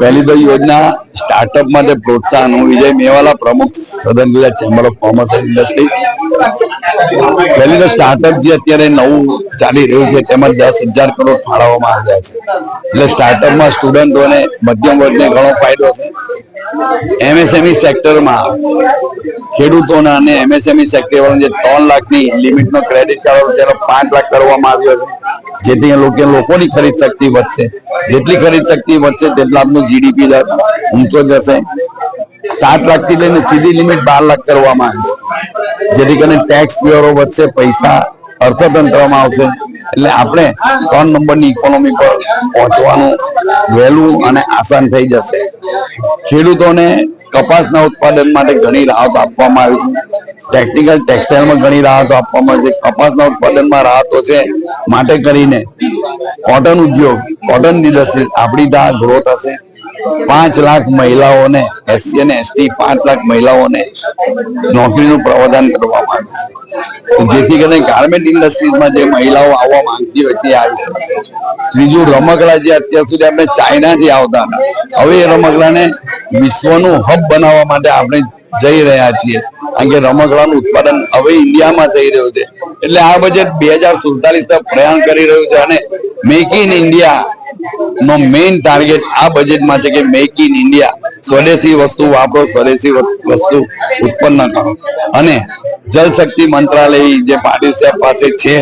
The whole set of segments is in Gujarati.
પહેલી તો યોજના સ્ટાર્ટઅપ માટે પ્રોત્સાહન હું વિજય મેવાલા પ્રમુખ સદન Gujarat chamber of commerce and industries પહેલી તો સ્ટાર્ટઅપ જે અત્યારે નવું ચાલી રહ્યું છે તેમાં દસ હજાર કરોડ ફાળવવામાં આવ્યા છે. એટલે સ્ટાર્ટઅપમાં સ્ટુડન્ટોને મધ્યમ વર્ગને ઘણો ફાયદો છે. એમએસએમઈ સેક્ટરમાં ખેડૂતોના અને એમએસએમઈ સેક્ટર વાળા જે ત્રણ લાખની લિમિટનો ક્રેડિટ કાર્ડ તેનો પાંચ લાખ કરવામાં આવ્યો છે. જેથી લોકોની ખરીદ શક્તિ વધશે. જેટલી ખરીદ શક્તિ વધશે, તેટલા આપનું જીડીપી દર ઊંચો જશે. સાત લાખથી લઈને સીધી લિમિટ બાર લાખ કરવામાં આવે છે. જેથી કરીને ટેક્સ બ્યુરો વધશે, પૈસા અર્થતંત્રમાં આવશે. એટલે આપણે ત્રણ નંબરની ઇકોનોમી પર પહોંચવાનું વહેલું અને આસાન થઈ જશે. ખેડૂતોને કપાસના ઉત્પાદન માટે ઘણી રાહત આપવામાં આવી છે. ટેકનિકલ ટેક્સટાઇલમાં ઘણી રાહતો આપવામાં છે. કપાસના ઉત્પાદનમાં રાહતો છે માટે કરીને કોટન ઉદ્યોગ કોટન ઇન્ડસ્ટ્રી આપણી ત્યાં ગ્રોથ હશે પાંચ લાખ મહિલાઓને એસસી અને એસટી પાંચ લાખ મહિલાઓને નોકરીનું પ્રવર્તન કરવામાં આવ્યું છે. જેથી કરીને ગાર્મેન્ટ ઇન્ડસ્ટ્રીઝમાં જે મહિલાઓ આવવા માંગતી હોય તે આવી શકે ત્રીજું રમકડા જે અત્યાર સુધી આપણે ચાઇનાથી આવતા હતા. હવે એ રમકડાને વિશ્વનું હબ બનાવવા માટે આપણે જઈ રહ્યા છીએ. કારણ રમકડાનું ઉત્પાદન હવે ઇન્ડિયામાં થઈ રહ્યું છે. એટલે આ બજેટ બે હજાર સુડતાલીસ પ્રયાણ કરી રહ્યું છે અને મેક ઇન ઇન્ડિયા નો મેઇન ટાર્ગેટ આ બજેટમાં છે કે મેક ઇન ઇન્ડિયા સ્વદેશી વસ્તુ વાપરો, સ્વદેશી વસ્તુ ઉત્પન્ન કરો. અને જલશક્તિ મંત્રાલય જે પાટીલ સાહેબ પાસે છે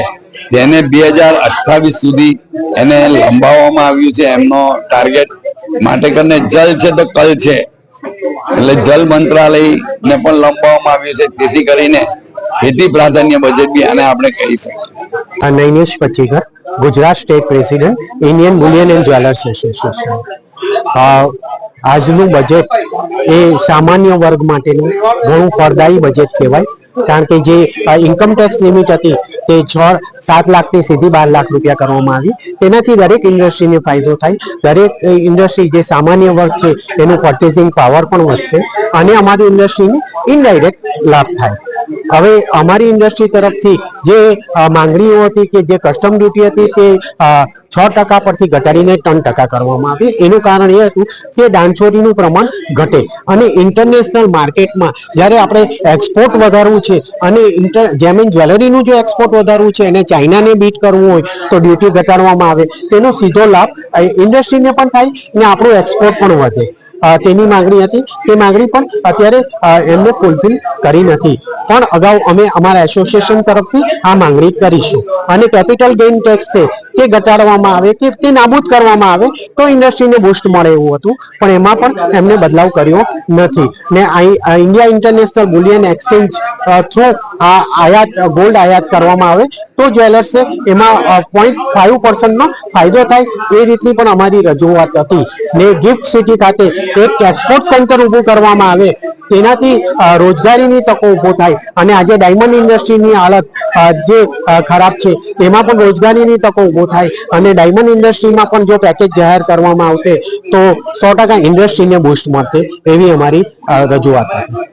તેને બે હજાર અઠાવીસ સુધી એને લંબાવવામાં આવ્યું છે એમનો ટાર્ગેટ માટે કરીને જલ છે તો કલ છે. એટલે જલ મંત્રાલય ને પણ લંબાવવામાં આવ્યું છે. તેથી કરીને ખેતી પ્રાધાન્ય બજેટ બી આને આપણે કહી શકીએ. Nainesh Pachigar Gujarat state president, Indian bullion and jewellers association. આજનું બજેટ એ સામાન્ય વર્ગ માટેનું ઘણું ફળદાયી બજેટ કહેવાય. કારણ કે જે ઇન્કમ ટેક્સ લિમિટ હતી તે છ સાત લાખથી સીધી બાર લાખ રૂપિયા કરવામાં આવી. તેનાથી દરેક ઇન્ડસ્ટ્રીને ફાયદો થાય. દરેક ઇન્ડસ્ટ્રી જે સામાન્ય વર્ગ છે, તેનું પરચેસિંગ પાવર પણ વધશે અને અમારી ઇન્ડસ્ટ્રીને ઇનડાયરેક્ટ લાભ થાય. હવે અમારી ઇન્ડસ્ટ્રી તરફથી જે માંગણીઓ હતી કે જે કસ્ટમ ડ્યુટી હતી તે છ ટકા પરથી ઘટાડીને ત્રણ ટકા કરવામાં આવી. એનું કારણ એ હતું કે દાણચોરીનું પ્રમાણ ઘટે. અને ઇન્ટરનેશનલ માર્કેટમાં જ્યારે આપણે એક્સપોર્ટ વધારવું છે અને ઇન્ટર જેમ જ્વેલરીનું જો એક્સપોર્ટ વધારવું છે અને ચાઇનાને બીટ કરવું હોય તો ડ્યુટી ઘટાડવામાં આવે. તેનો સીધો લાભ ઇન્ડસ્ટ્રીને પણ થાય અને આપણો એક્સપોર્ટ પણ વધે. તેની માંગણી હતી. તે માંગણી પણ અત્યારે એમને ફૂલફિલ કરી નથી. પણ અગાઉ અમે અમારા એસોસિએશન તરફથી આ માંગણી કરીશું. અને કેપિટલ ગેઇન ટેક્સ છે તે ઘટાડવામાં આવે કે તે નાબૂદ કરવામાં આવે તો ઇન્ડસ્ટ્રીને બુસ્ટ મળે એવું હતું. પણ એમાં પણ એમને બદલાવ કર્યો નથી. ને India international bullion exchange through આ આયાત ગોલ્ડ આયાત કરવામાં આવે તો જ્વેલર્સે એમાં પોઈન્ટ ફાઈવ પર્સન્ટનો ફાયદો થાય એ રીતની પણ અમારી રજૂઆત હતી. ને ગિફ્ટ સિટી ખાતે એક એક્સપોર્ટ સેન્ટર ઊભું કરવામાં આવે તેનાથી રોજગારીની તકો ઊભો થાય અને આજે ડાયમંડ ઇન્ડસ્ટ્રીની હાલત જે ખરાબ છે, એમાં પણ રોજગારીની તકો ઊભો થાય અને ડાયમંડ ઇન્ડસ્ટ્રીમાં પણ જો પેકેજ જાહેર કરવામાં આવશે, તો સો ટકા ઇન્ડસ્ટ્રીને બુસ્ટ મળશે એવી અમારી રજૂઆત હતી.